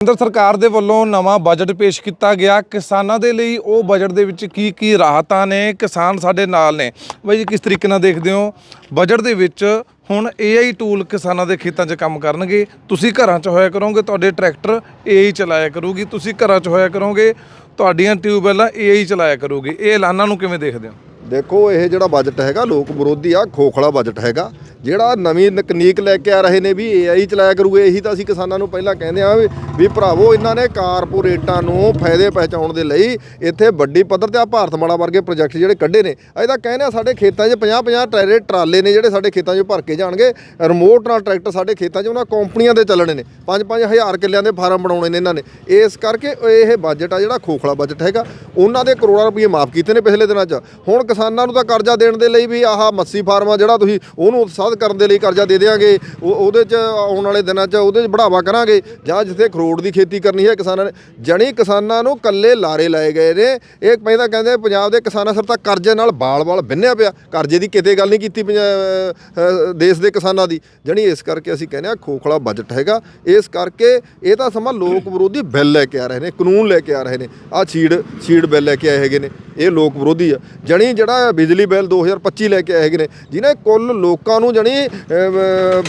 ਕੇਂਦਰ ਸਰਕਾਰ ਦੇ ਵੱਲੋਂ ਨਵਾਂ ਬਜਟ ਪੇਸ਼ ਕੀਤਾ ਗਿਆ। ਕਿਸਾਨਾਂ ਦੇ ਲਈ ਉਹ ਬਜਟ ਦੇ ਵਿੱਚ ਕੀ ਕੀ ਰਾਹਤਾਂ ਨੇ? ਕਿਸਾਨ ਸਾਡੇ ਨਾਲ ਨੇ। ਬਾਈ ਜੀ, ਕਿਸ ਤਰੀਕੇ ਨਾਲ ਦੇਖਦੇ ਹੋ? ਬਜਟ ਦੇ ਵਿੱਚ ਹੁਣ AI ਟੂਲ ਕਿਸਾਨਾਂ ਦੇ ਖੇਤਾਂ 'ਚ ਕੰਮ ਕਰਨਗੇ। ਤੁਸੀਂ ਘਰਾਂ 'ਚ ਹੋਇਆ ਕਰੋਗੇ, ਤੁਹਾਡੇ ਟਰੈਕਟਰ AI ਚਲਾਇਆ ਕਰੂਗੀ। ਤੁਸੀਂ ਘਰਾਂ 'ਚ ਹੋਇਆ ਕਰੋਗੇ, ਤੁਹਾਡੀਆਂ ਟਿਊਬਵੈੱਲਾਂ AI ਚਲਾਇਆ ਕਰੂਗੀ। ਇਹ ਐਲਾਨਾਂ ਨੂੰ ਕਿਵੇਂ ਦੇਖਦੇ ਹੋ? ਦੇਖੋ, ਇਹ ਜਿਹੜਾ ਬਜਟ ਹੈਗਾ, ਲੋਕ ਵਿਰੋਧੀ ਆ, ਖੋਖਲਾ ਬਜਟ ਹੈਗਾ। ਜਿਹੜਾ ਨਵੀਂ ਤਕਨੀਕ ਲੈ ਕੇ ਆ ਰਹੇ ਨੇ ਵੀ AI ਚਲਾਇਆ ਕਰੂਗੇ, ਇਹੀ ਤਾਂ ਅਸੀਂ ਕਿਸਾਨਾਂ ਨੂੰ ਪਹਿਲਾਂ ਕਹਿੰਦੇ ਆ ਵੀ ਭਰਾਵੋ, ਇਹਨਾਂ ਨੇ ਕਾਰਪੋਰੇਟਾਂ ਨੂੰ ਫਾਇਦੇ ਪਹੁੰਚਾਉਣ ਦੇ ਲਈ ਇੱਥੇ ਵੱਡੀ ਪੱਧਰ ਤੇ ਆ ਭਾਰਤਮਾਲਾ ਵਰਗੇ ਪ੍ਰੋਜੈਕਟ ਜਿਹੜੇ ਕੱਢੇ ਨੇ। ਅਸੀਂ ਤਾਂ ਕਹਿੰਦੇ ਆ ਸਾਡੇ ਖੇਤਾਂ 'ਚ 50 50 ਟਰੈਲੇ ਟਰਾਲੇ ਨੇ ਜਿਹੜੇ ਸਾਡੇ ਖੇਤਾਂ 'ਚ ਭਰ ਕੇ ਜਾਣਗੇ। ਰਿਮੋਟ ਨਾਲ ਟਰੈਕਟਰ ਸਾਡੇ ਖੇਤਾਂ 'ਚ, ਉਹਨਾਂ ਕੰਪਨੀਆਂ ਦੇ ਚੱਲਣੇ ਨੇ। 5-5 ਹਜ਼ਾਰ ਕਿੱਲਿਆਂ ਦੇ ਫਾਰਮ ਬਣਾਉਣੇ ਨੇ ਇਹਨਾਂ ਨੇ। ਇਸ ਕਰਕੇ ਇਹ ਬਜਟ ਆ ਜਿਹੜਾ ਖੋਖਲਾ ਬਜਟ ਹੈਗਾ, ਉਹਨਾਂ ਦੇ ਕਰੋੜਾਂ ਰੁਪਏ ਮਾਫ ਕੀਤੇ ਨੇ ਪਿਛਲੇ ਦਿਨਾਂ 'ਚ। ਹੁਣ ਕਿਸਾਨਾਂ ਨੂੰ ਤਾਂ ਕਰਜ਼ਾ ਦੇਣ ਦੇ ਲਈ ਵੀ ਆਹ ਮੱਸੀ ਫਾਰਮ ਆ ਜਿਹੜਾ ਤੁਸੀਂ ਉਹਨੂੰ ਉਤਸ਼ਾਹ ਉਤਸ਼ਾਹਿਤ ਕਰਨ ਦੇ ਲਈ ਕਰਜ਼ਾ ਦੇ ਦੇਾਂਗੇ ਉਹਦੇ 'ਚ ਆਉਣ ਵਾਲੇ ਦਿਨਾਂ 'ਚ ਉਹਦੇ 'ਚ ਬੜਾਵਾ ਕਰਾਂਗੇ। ਜਾਂ ਜਿੱਥੇ ਖਰੋੜ ਦੀ ਖੇਤੀ ਕਰਨੀ ਹੈ ਕਿਸਾਨਾਂ ਨੇ। ਜਣੀ ਕਿਸਾਨਾਂ ਨੂੰ ਕੱਲੇ ਲਾਰੇ ਲਾਏ ਗਏ ਨੇ। ਇਹ ਪਹਿਲਾਂ ਕਹਿੰਦੇ ਪੰਜਾਬ ਦੇ ਕਿਸਾਨਾਂ ਸਿਰ ਤਾਂ ਕਰਜ਼ੇ ਨਾਲ ਬਾਲ-ਬਾਲ ਬੰਨਿਆ ਪਿਆ। ਕਰਜ਼ੇ ਦੀ ਕਿਤੇ ਗੱਲ ਨਹੀਂ ਕੀਤੀ ਪੰਜਾ- ਦੇਸ਼ ਦੇ ਕਿਸਾਨਾਂ ਦੀ। ਜਣੀ ਇਸ ਕਰਕੇ ਅਸੀਂ ਕਹਿੰਦੇ ਆ ਖੋਖਲਾ ਬਜਟ ਹੈਗਾ। ਇਸ ਕਰਕੇ ਇਹ ਤਾਂ ਸਮਾਂ ਲੋਕ ਵਿਰੋਧੀ ਬਿੱਲ ਲੈ ਕੇ ਆ ਰਹੇ ਨੇ, ਕਾਨੂੰਨ ਲੈ ਕੇ ਆ ਰਹੇ ਨੇ। ਆ ਛੀੜ ਛੀੜ ਬਿੱਲ ਲੈ ਕੇ ਆਏ ਹੈਗੇ ਨੇ। ਇਹ ਲੋਕ ਵਿਰੋਧੀ ਆ। ਜਣੀ ਜਿਹੜਾ ਬਿਜਲੀ ਬਿੱਲ 2025 ਲੈ ਕੇ ਆਏ ਹੈਗੇ ਨੇ, ਜਿਹਨੇ ਕੁੱਲ ਲੋਕਾਂ ਨੂੰ ਜਣੀ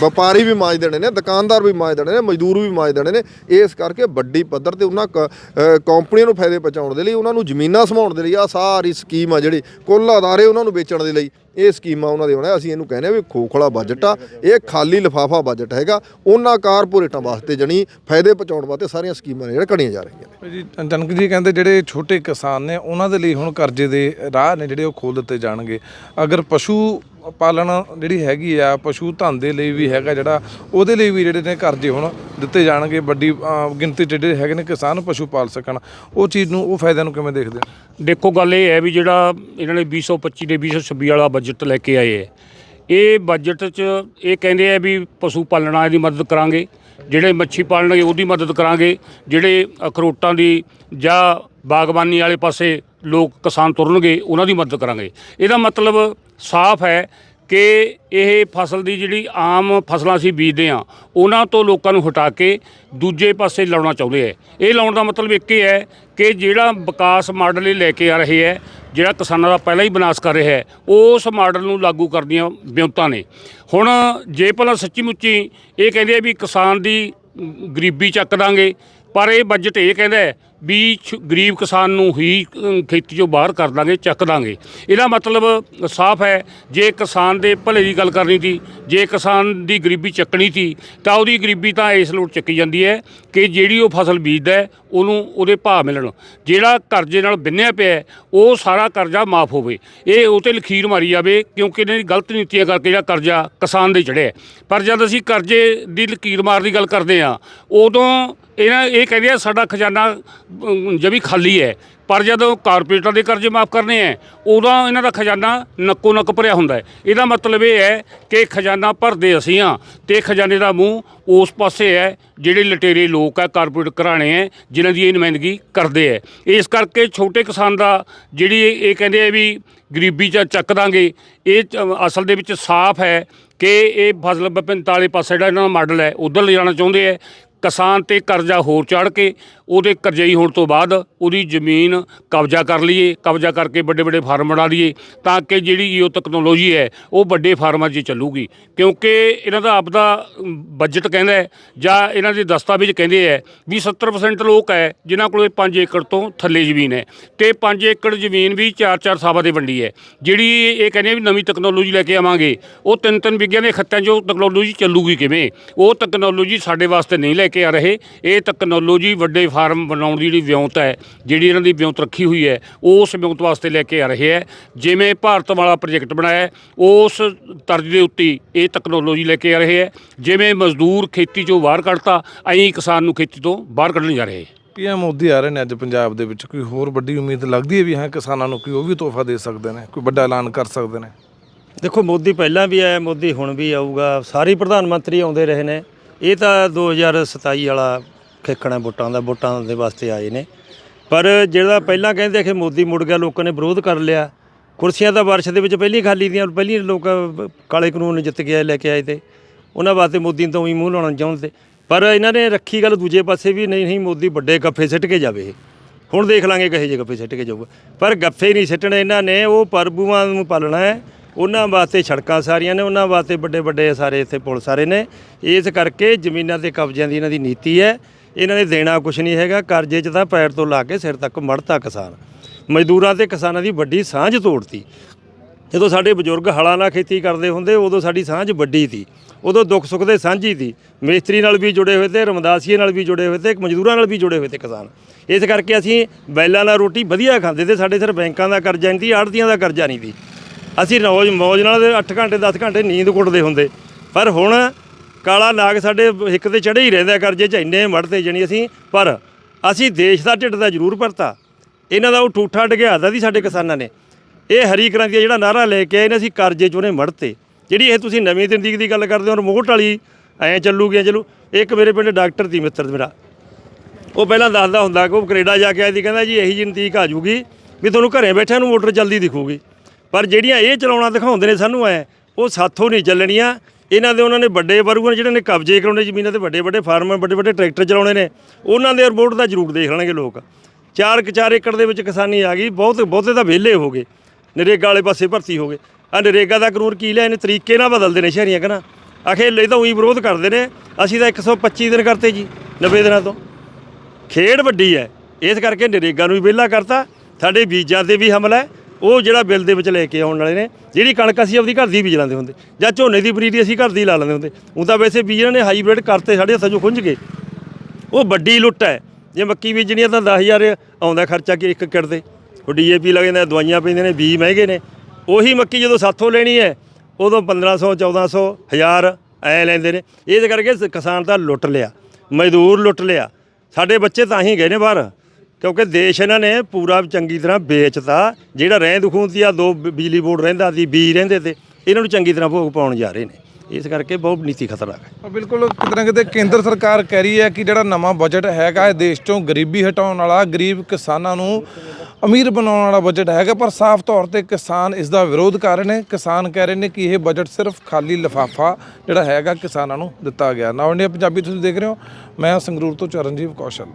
ਵਪਾਰੀ ਵੀ ਮਾਜ ਦੇਣੇ ਨੇ, ਦੁਕਾਨਦਾਰ ਵੀ ਮਾਜ ਦੇਣੇ ਨੇ, ਮਜ਼ਦੂਰ ਵੀ ਮਾਜ ਦੇਣੇ ਨੇ, ਇਸ ਕਰਕੇ ਵੱਡੀ ਪੱਧਰ ਤੇ ਉਹਨਾਂ ਕ- ਕੰਪਨੀਆਂ ਨੂੰ ਫਾਇਦੇ ਪਹੁੰਚਾਉਣ ਦੇ ਲਈ, ਉਹਨਾਂ ਨੂੰ ਜ਼ਮੀਨਾਂ ਸਮਾਉਣ ਦੇ ਲਈ ਆ ਸਾਰੀ ਸਕੀਮ ਆ ਜਿਹੜੀ, ਕੁੱਲ ਅਦਾਰੇ ਉਹਨਾਂ ਨੂੰ ਵੇਚਣ ਦੇ ਲਈ। ਇਹ ਸਕੀਮਾਂ ਉਹਨਾਂ ਦੇ ਹੋਣਾ ਅਸੀਂ ਇਹਨੂੰ ਕਹਿੰਦੇ ਆ ਵੀ ਖੋਖਲਾ ਬਜਟ ਆ, ਇਹ ਖਾਲੀ ਲਿਫਾਫਾ ਬਜਟ ਹੈਗਾ, ਉਹਨਾਂ ਕਾਰਪੋਰੇਟਾਂ ਵਾਸਤੇ ਜਣੀ ਫਾਇਦੇ ਪਹੁੰਚਾਉਣ ਵਾਸਤੇ ਸਾਰੀਆਂ ਸਕੀਮਾਂ ਨੇ ਜਿਹੜਾ ਘੜੀਆਂ ਜਾ ਰਹੀਆਂ ਨੇ। ਜੀ ਜਨਕ ਜੀ ਕਹਿੰਦੇ ਜਿਹੜੇ ਛੋਟੇ ਕਿਸਾਨ ਨੇ, ਉਹਨਾਂ ਦੇ ਲਈ ਹੁਣ ਕਰਜ਼ੇ ਦੇ ਰਾਹ ਨੇ ਜਿਹੜੇ ਉਹ ਖੋਲ ਦਿੱਤੇ ਜਾਣਗੇ। ਅਗਰ ਪਸ਼ੂ ਪਾਲਣ ਜਿਹੜੀ ਹੈਗੀ ਆ, ਪਸ਼ੂ ਧਨ ਦੇ ਲਈ ਵੀ ਹੈਗਾ ਜਿਹੜਾ, ਉਹਦੇ ਲਈ ਵੀ ਜਿਹੜੇ ਨੇ ਕਰਜ਼ੇ ਹੁਣ ਦਿੱਤੇ ਜਾਣਗੇ, ਵੱਡੀ ਗਿਣਤੀ 'ਚ ਜਿਹੜੇ ਹੈਗੇ ਨੇ ਕਿਸਾਨ ਪਸ਼ੂ ਪਾਲ ਸਕਣ। ਉਹ ਚੀਜ਼ ਨੂੰ, ਉਹ ਫਾਇਦਿਆਂ ਨੂੰ ਕਿਵੇਂ ਦੇਖਦੇ ਹੋ ਦੇਖੋ, ਗੱਲ ਇਹ ਹੈ ਵੀ ਜਿਹੜਾ ਇਹਨਾਂ ਨੇ 2025 ਦੇ 2026 ਵਾਲਾ ਬਜਟ ਲੈ ਕੇ ਆਏ ਹੈ ਇਹ ਬਜਟ 'ਚ ਇਹ ਕਹਿੰਦੇ ਆ ਵੀ ਪਸ਼ੂ ਪਾਲਣਾ ਦੀ ਮਦਦ ਕਰਾਂਗੇ, ਜਿਹੜੇ ਮੱਛੀ ਪਾਲਣਗੇ ਉਹਦੀ ਮਦਦ ਕਰਾਂਗੇ, ਜਿਹੜੇ ਅਖਰੋਟਾਂ ਦੀ ਜਾਂ ਬਾਗਬਾਨੀ ਵਾਲੇ ਪਾਸੇ ਲੋਕ ਕਿਸਾਨ ਤੁਰਨਗੇ, ਉਹਨਾਂ ਦੀ ਮਦਦ ਕਰਾਂਗੇ। ਇਹਦਾ ਮਤਲਬ ਸਾਫ਼ ਹੈ ਕਿ ਇਹ ਫਸਲ ਦੀ ਜਿਹੜੀ ਆਮ ਫਸਲਾਂ ਅਸੀਂ ਬੀਜਦੇ ਆ ਉਹਨਾਂ ਤੋਂ ਲੋਕਾਂ ਨੂੰ ਹਟਾ ਕੇ ਦੂਜੇ ਪਾਸੇ ਲਾਉਣਾ ਚਾਹੁੰਦੇ ਹੈ। ਇਹ ਲਾਉਣ ਦਾ ਮਤਲਬ ਇੱਕ ਹੀ ਹੈ ਕਿ ਜਿਹੜਾ ਵਿਕਾਸ ਮਾਡਲ ਇਹ ਲੈ ਕੇ ਆ ਰਹੇ ਹੈ, ਜਿਹੜਾ ਕਿਸਾਨਾਂ ਦਾ ਪਹਿਲਾਂ ਹੀ ਵਿਨਾਸ਼ ਕਰ ਰਿਹਾ ਹੈ, ਉਸ ਮਾਡਲ ਨੂੰ ਲਾਗੂ ਕਰਦੀਆਂ ਵਿਉਂਤਾਂ ਨੇ। ਹੁਣ ਜੇ ਭਲਾ ਸੱਚੀ ਮੁੱਚੀ ਇਹ ਕਹਿੰਦੇ ਆ ਵੀ ਕਿਸਾਨ ਦੀ ਗਰੀਬੀ ਚੱਕ ਦਾਂਗੇ, ਪਰ ਇਹ ਬਜਟ ਇਹ ਕਹਿੰਦਾ ਵੀ ਛ- ਗਰੀਬ ਕਿਸਾਨ ਨੂੰ ਹੀ ਖੇਤੀ ਚੋਂ ਬਾਹਰ ਕਰ ਦਾਂਗੇ ਚੱਕ ਦਾਂਗੇ। ਇਹਦਾ ਮਤਲਬ ਸਾਫ਼ ਹੈ ਜੇ ਕਿਸਾਨ ਦੇ ਭਲੇ ਦੀ ਗੱਲ ਕਰਨੀ ਸੀ ਜੇ ਕਿਸਾਨ ਦੀ ਗਰੀਬੀ ਚੱਕਣੀ ਸੀ ਤਾਂ ਉਹਦੀ ਗਰੀਬੀ ਤਾਂ ਇਸ ਲੋਟ ਚੱਕੀ ਜਾਂਦੀ ਹੈ ਕਿ ਜਿਹੜੀ ਉਹ ਫਸਲ ਬੀਜਦਾ ਹੈ, ਉਹਨੂੰ ਉਹਦੇ ਭਾਅ ਮਿਲਣ। ਜਿਹੜਾ ਕਰਜ਼ੇ ਨਾਲ ਬਿੰਨਿਆ ਪਿਆ ਉਹ ਸਾਰਾ ਕਰਜ਼ਾ ਮਾਫ ਹੋਵੇ। ਇਹ ਉਹ ਤੇ ਲਖੀਰ ਮਾਰੀ ਜਾਵੇ ਕਿਉਂਕਿ ਇਹਨਾਂ ਦੀ ਗਲਤ ਨੀਤੀਆਂ ਕਰਕੇ ਜਿਹੜਾ ਕਰਜ਼ਾ ਕਿਸਾਨ ਦੇ ਚੜਿਆ ਪਰ ਜਦ ਅਸੀਂ ਕਰਜ਼ੇ ਦੀ ਲਕੀਰ ਮਾਰ ਦੀ ਗੱਲ ਕਰਦੇ ਹਾਂ ਉਦੋਂ ਇਹਨਾਂ ਇਹ ਕਹਿੰਦੇ ਆ ਸਾਡਾ ਖਜ਼ਾਨਾ ਅਮ, ਜਮੀ ਖਾਲੀ ਹੈ। ਪਰ ਜਦੋਂ ਕਾਰਪੋਰੇਟਾਂ ਦੇ ਕਰਜ਼ੇ ਮਾਫ ਕਰਨੇ ਹੈ ਉਦੋਂ ਇਹਨਾਂ ਦਾ ਖਜ਼ਾਨਾ ਨੱਕੋ ਨੱਕ ਭਰਿਆ ਹੁੰਦਾ ਹੈ। ਇਹਦਾ ਮਤਲਬ ਇਹ ਹੈ ਕਿ ਖਜ਼ਾਨਾ ਭਰਦੇ ਅਸੀਂ ਆ ਤੇ ਖਜ਼ਾਨੇ ਦਾ ਮੂੰਹ ਉਸ ਪਾਸੇ ਹੈ ਜਿਹੜੇ ਲਟੇਰੇ ਲੋਕ ਹੈ ਕਾਰਪੋਰੇਟ ਘਰਾਣੇ ਹੈ ਜਿਨ੍ਹਾਂ ਦੀ ਇਹ ਨੁਮਾਇੰਦਗੀ ਕਰਦੇ ਹੈ ਇਸ ਕਰਕੇ ਛੋਟੇ ਕਿਸਾਨ ਦਾ ਜਿਹੜੀ ਇਹ ਕਹਿੰਦੇ ਆ ਵੀ ਗਰੀਬੀ ਚ ਚੱਕ ਦਾਂਗੇ ਇਹ ਅਸਲ ਦੇ ਵਿੱਚ ਸਾਫ਼ ਹੈ ਕਿ ਇਹ ਫਸਲ ਵਿਭਿੰਨਤਾ ਵਾਲੇ ਪਾਸੇ ਜਿਹੜਾ ਇਹਨਾਂ ਦਾ ਮਾਡਲ ਹੈ, ਉਧਰ ਲਿਜਾਣਾ ਚਾਹੁੰਦੇ ਹੈ ਕਿਸਾਨ ਤੇ ਕਰਜ਼ਾ ਹੋਰ ਚੜ ਕੇ ਉਹਦੇ ਕਰਜ਼ਈ ਹੋਣ ਤੋਂ ਬਾਅਦ ਉਹਦੀ ਜ਼ਮੀਨ ਕਬਜ਼ਾ ਕਰ ਲਈਏ, ਕਬਜ਼ਾ ਕਰਕੇ ਵੱਡੇ ਵੱਡੇ ਫਾਰਮ ਬਣਾ ਲਈਏ ਤਾਂ ਕਿ ਜਿਹੜੀ ਇਹ ਟੈਕਨੋਲੋਜੀ ਹੈ ਉਹ ਵੱਡੇ ਫਾਰਮਾਂ 'ਚ ਚੱਲੂਗੀ। ਕਿਉਂਕਿ ਇਹਨਾਂ ਦਾ ਆਪਦਾ ਬਜਟ ਕਹਿੰਦਾ ਹੈ ਜਾਂ ਇਹਨਾਂ ਦੇ ਦਸਤਾਵੇਜ਼ ਕਹਿੰਦੇ ਹੈ ਵੀ 70% ਲੋਕ ਹੈ ਜਿਨ੍ਹਾਂ ਕੋਲ 5 ਏਕੜ ਤੋਂ ਥੱਲੇ ਜ਼ਮੀਨ ਹੈ ਤੇ 5 ਏਕੜ ਜ਼ਮੀਨ ਵੀ 4-4 ਸਾਵਾਂ ਦੇ ਵੰਡੀ ਹੈ। ਜਿਹੜੀ ਇਹ ਕਹਿੰਦੇ ਵੀ ਨਵੀਂ ਟੈਕਨੋਲੋਜੀ ਲੈ ਕੇ ਆਵਾਂਗੇ, ਉਹ ਤਿੰਨ ਤਿੰਨ ਵਿਗਿਆਨ ਦੇ ਖੱਤਿਆਂ 'ਚੋਂ ਟੈਕਨੋਲੋਜੀ ਚੱਲੂਗੀ ਕਿਵੇਂ? ਉਹ ਟੈਕਨੋਲੋਜੀ ਸਾਡੇ ਵਾਸਤੇ ਨਹੀਂ ਲੈ ਕੇ ਆ ਰਹੇ ਇਹ ਟੈਕਨੋਲੋਜੀ ਵੱਡੇ ਫਾਰਮ ਬਣਾਉਣ ਦੀ ਜਿਹੜੀ ਵਿਉਂਤ ਹੈ ਜਿਹੜੀ ਇਹਨਾਂ ਦੀ ਵਿਉਂਤ ਰੱਖੀ ਹੋਈ ਹੈ ਉਸ ਵਿਉਂਤ ਵਾਸਤੇ ਲੈ ਕੇ ਆ ਰਹੇ ਹੈ। ਜਿਵੇਂ ਭਾਰਤ ਵਾਲਾ ਪ੍ਰੋਜੈਕਟ ਬਣਾਇਆ ਉਸ ਤਰਜ਼ ਦੇ ਉੱਤੇ ਇਹ ਟੈਕਨੋਲੋਜੀ ਲੈ ਕੇ ਆ ਰਹੇ ਹੈ। ਜਿਵੇਂ ਮਜ਼ਦੂਰ ਖੇਤੀ 'ਚੋਂ ਬਾਹਰ ਕੱਢਤਾ ਐਂ ਕਿਸਾਨ ਨੂੰ ਖੇਤੀ ਤੋਂ ਬਾਹਰ ਕੱਢਣ ਜਾ ਰਹੇ ਪੀਐਮ ਮੋਦੀ ਆ ਰਹੇ ਨੇ ਅੱਜ ਪੰਜਾਬ ਦੇ ਵਿੱਚ ਕੋਈ ਹੋਰ ਵੱਡੀ ਉਮੀਦ ਲੱਗਦੀ ਹੈ ਵੀ ਹਾਂ ਕਿਸਾਨਾਂ ਨੂੰ ਕੋਈ ਉਹ ਵੀ ਤੋਹਫਾ ਦੇ ਸਕਦੇ ਨੇ ਕੋਈ ਵੱਡਾ ਐਲਾਨ ਕਰ ਸਕਦੇ ਨੇ? ਦੇਖੋ ਮੋਦੀ ਪਹਿਲਾਂ ਵੀ ਆਇਆ ਮੋਦੀ ਹੁਣ ਵੀ ਆਊਗਾ ਸਾਰੇ ਪ੍ਰਧਾਨ ਮੰਤਰੀ ਆਉਂਦੇ ਰਹੇ ਨੇ। ਇਹ ਤਾਂ 2027 ਵਾਲਾ ਖੇਖਣਾ ਵੋਟਾਂ ਦਾ, ਵੋਟਾਂ ਦੇ ਵਾਸਤੇ ਆਏ ਨੇ। ਪਰ ਜਿਹੜਾ ਪਹਿਲਾਂ ਕਹਿੰਦੇ ਕਿ ਮੋਦੀ ਮੁੜ ਗਿਆ, ਲੋਕਾਂ ਨੇ ਵਿਰੋਧ ਕਰ ਲਿਆ। ਕੁਰਸੀਆਂ ਤਾਂ ਵਰਸ਼ ਦੇ ਵਿੱਚ ਪਹਿਲੀ ਖਾਲੀ ਦੀਆਂ, ਪਹਿਲੀ ਲੋਕ ਕਾਲੇ ਕਾਨੂੰਨ ਜਿੱਤ ਕੇ ਆਏ, ਲੈ ਕੇ ਆਏ ਤੇ। ਉਹਨਾਂ ਵਾਸਤੇ ਮੋਦੀ ਨੂੰ ਤਾਂ ਮੂੰਹ ਲਾਉਣਾ ਚਾਹੁੰਦੇ। ਪਰ ਇਹਨਾਂ ਨੇ ਰੱਖੀ ਗੱਲ ਦੂਜੇ ਪਾਸੇ ਵੀ ਨਹੀਂ ਨਹੀਂ ਮੋਦੀ ਵੱਡੇ ਗੱਫੇ ਸਿੱਟ ਕੇ ਜਾਵੇ ਇਹ। ਹੁਣ ਦੇਖ ਲਾਂਗੇ ਕਹੇ ਜੇ ਗੱਫੇ ਸਿੱਟ ਕੇ ਜਾਊਗਾ। ਪਰ ਗੱਫੇ ਨਹੀਂ ਸਿੱਟਣੇ ਇਹਨਾਂ ਨੇ, ਉਹ ਪਰਬੂਆਂ ਨੂੰ ਪਾਲਣਾ ਹੈ। ਉਹਨਾਂ ਵਾਸਤੇ ਸੜਕਾਂ ਸਾਰੀਆਂ ਨੇ, ਉਹਨਾਂ ਵਾਸਤੇ ਵੱਡੇ ਵੱਡੇ ਸਾਰੇ ਇੱਥੇ ਪੁਲ ਸਾਰੇ ਨੇ। ਇਸ ਕਰਕੇ ਜ਼ਮੀਨਾਂ ਤੇ ਕਬਜ਼ਿਆਂ ਦੀ ਇਹਨਾਂ ਦੀ ਨੀਤੀ ਹੈ। ਇਹਨਾਂ ਨੇ ਦੇਣਾ ਕੁਝ ਨਹੀਂ ਹੈਗਾ, ਕਰਜ਼ੇ 'ਚ ਤਾਂ ਪੈਰ ਤੋਂ ਲਾ ਕੇ ਸਿਰ ਤੱਕ ਮੜਤਾ ਕਿਸਾਨ। ਮਜ਼ਦੂਰਾਂ ਤੇ ਕਿਸਾਨਾਂ ਦੀ ਵੱਡੀ ਸਾਂਝ ਤੋੜਤੀ। ਜਦੋਂ ਸਾਡੇ ਬਜ਼ੁਰਗ ਹਲਾਂ ਨਾਲ ਖੇਤੀ ਕਰਦੇ ਹੁੰਦੇ, ਉਦੋਂ ਸਾਡੀ ਸਾਂਝ ਵੱਡੀ ਸੀ। ਉਦੋਂ ਦੁੱਖ ਸੁੱਖ ਦੇ ਸਾਂਝੀ ਸੀ। ਮੇਸਤਰੀ ਨਾਲ ਵੀ ਜੁੜੇ ਹੋਏ ਤੇ ਰਮਦਾਸੀਏ ਨਾਲ ਵੀ ਜੁੜੇ ਹੋਏ ਤੇ ਮਜ਼ਦੂਰਾਂ ਨਾਲ ਵੀ ਜੁੜੇ ਹੋਏ ਤੇ ਕਿਸਾਨ। ਇਸ ਕਰਕੇ ਅਸੀਂ ਬੈਲਾਂ ਨਾਲ ਰੋਟੀ ਵਧੀਆ ਖਾਂਦੇ ਤੇ ਸਾਡੇ ਸਿਰ ਬੈਂਕਾਂ ਦਾ ਕਰਜ਼ਾ ਨਹੀਂ ਸੀ, ਆੜਤੀਆਂ ਦਾ ਕਰਜ਼ਾ ਨਹੀਂ ਸੀ। ਅਸੀਂ ਰੋਜ਼ ਮੌਜ ਨਾਲ 8 ਘੰਟੇ 10 ਘੰਟੇ ਨੀਂਦ ਕੁੱਟਦੇ ਹੁੰਦੇ। ਪਰ ਹੁਣ ਕਾਲਾ ਨਾਗ ਸਾਡੇ ਹਿੱਕ ਤੇ ਚੜੇ ਹੀ ਰਹਿੰਦਾ ਕਰਜ਼ੇ ਚ ਇੰਨੇ ਮੜਦੇ ਜਣੀ ਅਸੀਂ, ਪਰ ਅਸੀਂ ਦੇਸ਼ ਦਾ ਢਿੱਡ ਦਾ ਜ਼ਰੂਰ ਭਰਤਾ। ਇਹਨਾਂ ਦਾ ਉਹ ਠੂਠਾ ਡਗਿਆਦਾ ਸੀ ਸਾਡੇ ਕਿਸਾਨਾਂ ਨੇ। ਇਹ ਹਰੀ ਕ੍ਰਾਂਤੀ ਦਾ ਜਿਹੜਾ ਨਾਰਾ ਲੈ ਕੇ ਆਏ ਨੇ, ਅਸੀਂ ਕਰਜ਼ੇ ਚ ਉਹਨੇ ਮੜਤੇ ਜਿਹੜੀ ਇਹ ਤੁਸੀਂ ਨਵੀਂ ਤਕਨੀਕ ਦੀ ਗੱਲ ਕਰਦੇ ਹੋ, ਰਿਮੋਟ ਵਾਲੀ ਐਂ ਚੱਲੂਗੀ, ਐਂ ਇੱਕ ਮੇਰੇ ਪਿੰਡ ਡਾਕਟਰ ਦੀ ਮਿੱਤਰ ਮੇਰਾ। ਉਹ ਪਹਿਲਾਂ ਦੱਸਦਾ ਹੁੰਦਾ ਕਿ ਉਹ ਕੈਨੇਡਾ ਜਾ ਕੇ ਆਇਆ ਸੀ, ਕਹਿੰਦਾ ਜੀ ਇਹੀ ਜਿਹੀ ਨਤੀਕ ਆ ਜੂਗੀ ਵੀ ਤੁਹਾਨੂੰ ਘਰੇ ਬੈਠਿਆਂ ਨੂੰ ਮੋਟਰ ਚੱਲਦੀ ਦਿਖੂਗੀ। ਪਰ ਜਿਹੜੀਆਂ ਇਹ ਚਲਾਉਣਾ ਦਿਖਾਉਂਦੇ ਨੇ ਸਾਨੂੰ ਐ, ਉਹ ਸਾਥੋਂ ਨਹੀਂ ਚੱਲਣੀਆਂ। ਇਹਨਾਂ ਦੇ ਉਹਨਾਂ ਨੇ ਵੱਡੇ ਵਰਗੂਆਂ ਜਿਹੜੇ ਨੇ ਕਬਜ਼ੇ ਕਰਾਉਣੇ ਜ਼ਮੀਨਾਂ ਤੇ ਵੱਡੇ ਵੱਡੇ ਫਾਰਮ, ਵੱਡੇ ਵੱਡੇ ਟਰੈਕਟਰ ਚਲਾਉਣੇ ਨੇ, ਉਹਨਾਂ ਦੇ ਰਿਪੋਰਟ ਦਾ ਜ਼ਰੂਰ ਦੇਖ ਲੈਣਗੇ ਲੋਕ। ਚਾਰ ਕੁ ਚਾਰ ਏਕੜ ਦੇ ਵਿੱਚ ਕਿਸਾਨੀ ਆ ਗਈ, ਬਹੁਤ, ਬਹੁਤੇ ਤਾਂ ਵਿਹਲੇ ਹੋ ਗਏ। ਨਰੇਗਾ ਵਾਲੇ ਪਾਸੇ ਭਰਤੀ ਹੋ ਗਏ। ਆ ਨਰੇਗਾ ਦਾ ਕਾਨੂੰਨ ਕੀ ਲਿਆ, ਇਹਨੇ ਤਰੀਕੇ ਨਾਲ ਬਦਲਦੇ ਨੇ ਸ਼ਹਿਰੀਆਂ ਕਨਾ। ਆਖੇ ਲੈ ਤਾਂ ਉਹੀ ਵਿਰੋਧ ਕਰਦੇ ਨੇ, ਅਸੀਂ ਤਾਂ 125 ਦਿਨ ਕਰਤੇ ਜੀ 90 ਦਿਨਾਂ ਤੋਂ। ਖੇਡ ਵੱਡੀ ਹੈ ਇਸ ਕਰਕੇ ਨਰੇਗਾ ਨੂੰ ਵੀ ਵਿਹਲਾ ਕਰਤਾ। ਸਾਡੇ ਬੀਜਾਂ ਤੇ ਵੀ ਹਮਲਾ ਹੈ ਉਹ ਜਿਹੜਾ ਬਿੱਲ ਦੇ ਵਿੱਚ ਲੈ ਕੇ ਆਉਣ ਵਾਲੇ ਨੇ, ਜਿਹੜੀ ਕਣਕ ਅਸੀਂ ਆਪਣੀ ਘਰ ਦੀ ਬੀਜ ਲਾਂਦੇ ਹੁੰਦੇ, ਜਾਂ ਝੋਨੇ ਦੀ ਪਨੀਰੀ ਅਸੀਂ ਘਰ ਦੀ ਲਾ ਲੈਂਦੇ ਹੁੰਦੇ। ਉਹ ਤਾਂ ਵੈਸੇ ਬੀਜ ਇਹਨਾਂ ਨੇ ਹਾਈਬ੍ਰਿਡ ਕਰਤੇ, ਸਾਡੇ ਹੱਥਾਂ 'ਚੋਂ ਖੁੰਝ ਗਏ। ਉਹ ਵੱਡੀ ਲੁੱਟ ਹੈ। ਜੇ ਮੱਕੀ ਬੀਜਣੀ ਆ ਤਾਂ 10000 ਆਉਂਦਾ ਖਰਚਾ ਕਿ ਇੱਕ ਕਿੜ ਤੇ। ਉਹ ਡੀਏਪੀ ਲੱਗ ਜਾਂਦਾ ਦਵਾਈਆਂ ਪੈਂਦੀਆਂ ਨੇ, ਬੀਜ ਮਹਿੰਗੇ ਨੇ। ਉਹੀ ਮੱਕੀ ਜਦੋਂ ਸਾਥੋਂ ਲੈਣੀ ਹੈ, ਉਦੋਂ 1500 1400 1000 ਐ ਲੈਂਦੇ ਨੇ। ਇਹ ਕਰਕੇ ਕਿਸਾਨ ਤਾਂ ਲੁੱਟ ਲਿਆ, ਮਜ਼ਦੂਰ ਲੁੱਟ ਲਿਆ। ਸਾਡੇ ਬੱਚੇ ਤਾਂ ਹੀ ਗਏ ਨੇ ਬਾਹਰ। ਕਿਉਂਕਿ ਦੇਸ਼ ਇਹਨਾਂ ਨੇ ਪੂਰਾ ਚੰਗੀ ਤਰ੍ਹਾਂ ਵੇਚਤਾ। ਜਿਹੜਾ ਰਹਿੰਦ ਖੂੰਹਦ ਆ, ਦੋ ਬਿਜਲੀ ਬੋਰਡ ਰਹਿੰਦਾ ਸੀ, ਬੀ ਰਹਿੰਦੇ ਤੇ, ਇਹਨਾਂ ਨੂੰ ਚੰਗੀ ਤਰ੍ਹਾਂ ਭੋਗ ਪਾਉਣ ਜਾ ਰਹੇ ਨੇ। ਇਸ ਕਰਕੇ ਬਹੁਤ ਨੀਤੀ ਖਤਰਨਾਕ ਹੈ। ਬਿਲਕੁਲ ਕਿਤੇ ਨਾ ਕਿਤੇ ਕੇਂਦਰ ਸਰਕਾਰ ਕਹਿ ਰਹੀ ਹੈ ਕਿ ਜਿਹੜਾ ਨਵਾਂ ਬਜਟ ਹੈਗਾ, ਇਹ ਦੇਸ਼ ਚੋਂ ਗਰੀਬੀ ਹਟਾਉਣ ਵਾਲਾ, ਗਰੀਬ ਕਿਸਾਨਾਂ ਨੂੰ ਅਮੀਰ ਬਣਾਉਣ ਵਾਲਾ ਬਜਟ ਹੈਗਾ, ਪਰ ਸਾਫ਼ ਤੌਰ ਤੇ ਕਿਸਾਨ ਇਸ ਦਾ ਵਿਰੋਧ ਕਰ ਰਹੇ ਨੇ। ਕਿਸਾਨ ਕਹਿ ਰਹੇ ਨੇ ਕਿ ਇਹ ਬਜਟ ਸਿਰਫ ਖਾਲੀ ਲਿਫਾਫਾ ਜਿਹੜਾ ਹੈਗਾ ਕਿਸਾਨਾਂ ਨੂੰ ਦਿੱਤਾ ਗਿਆ। ਨਾ ਇੰਡੀਆ ਪੰਜਾਬੀ ਤੁਸੀਂ ਦੇਖ ਰਹੇ ਹੋ। ਮੈਂ ਸੰਗਰੂਰ ਤੋਂ ਚਰਨਜੀਤ ਕੌਸ਼ਲ।